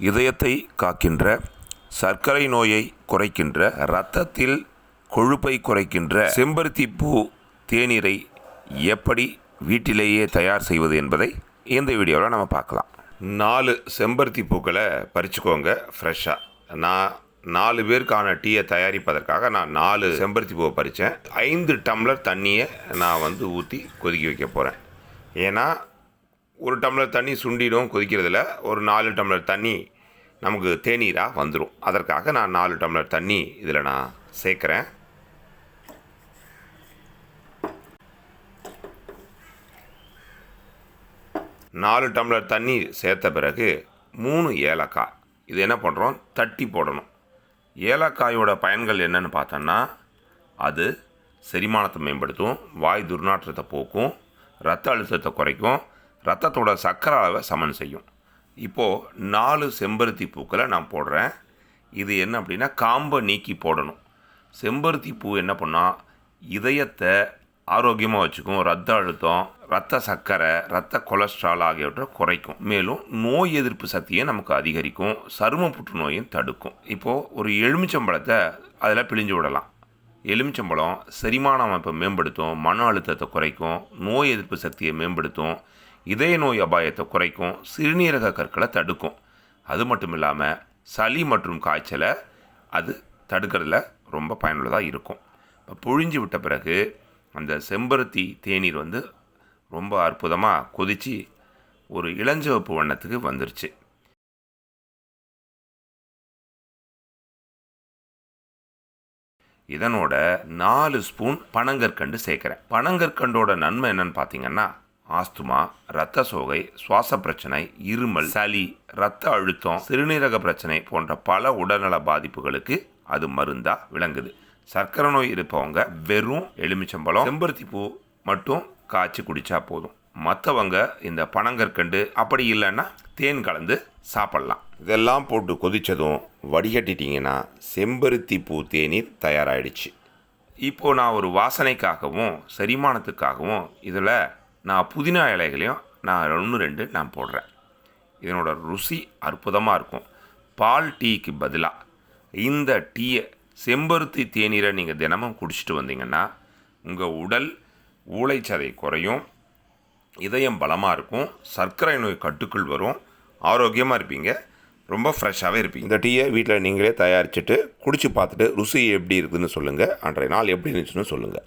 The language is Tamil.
இதயத்தை காக்கின்ற சர்க்கரை நோயை குறைக்கின்ற இரத்தத்தில் கொழுப்பை குறைக்கின்ற செம்பருத்தி பூ தேநீரை எப்படி வீட்டிலேயே தயார் செய்வது என்பதை இந்த வீடியோவில் நம்ம பார்க்கலாம். நாலு செம்பருத்தி பூக்களை பறிச்சுக்கோங்க ஃப்ரெஷ்ஷாக நான் நாலு பேருக்கான டீயை தயாரிப்பதற்காக நான் நாலு செம்பருத்தி பூவை பறித்தேன் ஐந்து டம்ளர் தண்ணியை நான் வந்து ஊற்றி கொதிக்க வைக்க போகிறேன் ஏன்னா ஒரு டம்ளர் தண்ணி சுண்டிடும் கொதிக்கிறதுல ஒரு நாலு டம்ளர் தண்ணி நமக்கு தேநீராக வந்துடும் அதற்காக நான் நாலு டம்ளர் தண்ணி இதில் நான் சேர்க்குறேன். நாலு டம்ளர் தண்ணி சேர்த்த பிறகு மூணு ஏலக்காய். இது என்ன பண்ணுறோம் தட்டி போடணும். ஏலக்காயோட பயன்கள் என்னன்னு பார்த்தோன்னா அது செரிமானத்தை மேம்படுத்தும் வாய் துர்நாற்றத்தை போக்கும் ரத்த அழுத்தத்தை குறைக்கும் ரத்தத்தோட சர்க்கரை அளவை சமன் செய்யும். இப்போது நாலு செம்பருத்தி பூக்களை நான் போடுறேன். இது என்ன அப்படின்னா காம்பை நீக்கி போடணும். செம்பருத்தி பூ என்ன பண்ணால் இதயத்தை ஆரோக்கியமாக வச்சுக்கும் ரத்த அழுத்தம் ரத்த சர்க்கரை ரத்த கொலஸ்ட்ரால் ஆகியவற்றை குறைக்கும். மேலும் நோய் எதிர்ப்பு சக்தியை நமக்கு அதிகரிக்கும் சரும புற்றுநோயும் தடுக்கும். இப்போது ஒரு எலுமிச்சம்பழத்தை அதில் பிழிஞ்சு விடலாம். எலுமிச்சம்பழம் செரிமான அமைப்பை மேம்படுத்தும் மன அழுத்தத்தை குறைக்கும் நோய் எதிர்ப்பு சக்தியை மேம்படுத்தும் இதய நோய் அபாயத்தை குறைக்கும் சிறுநீரக கற்களை தடுக்கும். அது மட்டும் இல்லாமல் சளி மற்றும் காய்ச்சலை அது தடுக்கிறதுல ரொம்ப பயனுள்ளதாக இருக்கும். இப்போ புழிஞ்சு விட்ட பிறகு அந்த செம்பருத்தி தேநீர் வந்து ரொம்ப அற்புதமாக கொதித்து ஒரு இளஞ்சிவப்பு வண்ணத்துக்கு வந்துருச்சு. இதனோட நாலு ஸ்பூன் பனங்கற்கண்டு சேர்க்குறேன். பனங்கற்கண்டோட நன்மை என்னன்னு பார்த்தீங்கன்னா ஆஸ்துமா இரத்த சோகை சுவாச பிரச்சனை இருமல் சளி இரத்த அழுத்தம் சிறுநீரக பிரச்சனை போன்ற பல உடல்நல பாதிப்புகளுக்கு அது மருந்தா விளங்குது. சர்க்கரை நோய் இருப்பவங்க வெறும் எலுமிச்சம்பழம் செம்பருத்தி பூ மட்டும் காய்ச்சி குடிச்சா போதும். மற்றவங்க இந்த பனங்கற்கண்டு அப்படி இல்லைன்னா தேன் கலந்து சாப்பிட்லாம். இதெல்லாம் போட்டு கொதிச்சதும் வடிகட்டிட்டிங்கன்னா செம்பருத்தி பூ தேநீர் தயாராகிடுச்சு இப்போது நான் ஒரு வாசனைக்காகவும் செரிமானத்துக்காகவும் இதில் நான் புதினா இலைகளையும் நான் ஒன்று ரெண்டு நான் போடுறேன். இதனோட ருசி அற்புதமாக இருக்கும். பால் டீக்கு பதிலாக இந்த டீயை செம்பருத்தி தேநீரை நீங்கள் தினமும் குடிச்சிட்டு வந்தீங்கன்னா உங்கள் உடல் ஊளைச்சதை குறையும் இதயம் பலமாக இருக்கும் சர்க்கரை நோய் கட்டுக்குள் வரும் ஆரோக்கியமாக இருப்பீங்க ரொம்ப ஃப்ரெஷ்ஷாகவே இருப்பீங்க. இந்த டீயை வீட்டில் நீங்களே தயாரிச்சுட்டு குடிச்சு பார்த்துட்டு ருசி எப்படி இருக்குதுன்னு சொல்லுங்கள் அன்றைய நாள் எப்படி இருந்துச்சுன்னு சொல்லுங்கள்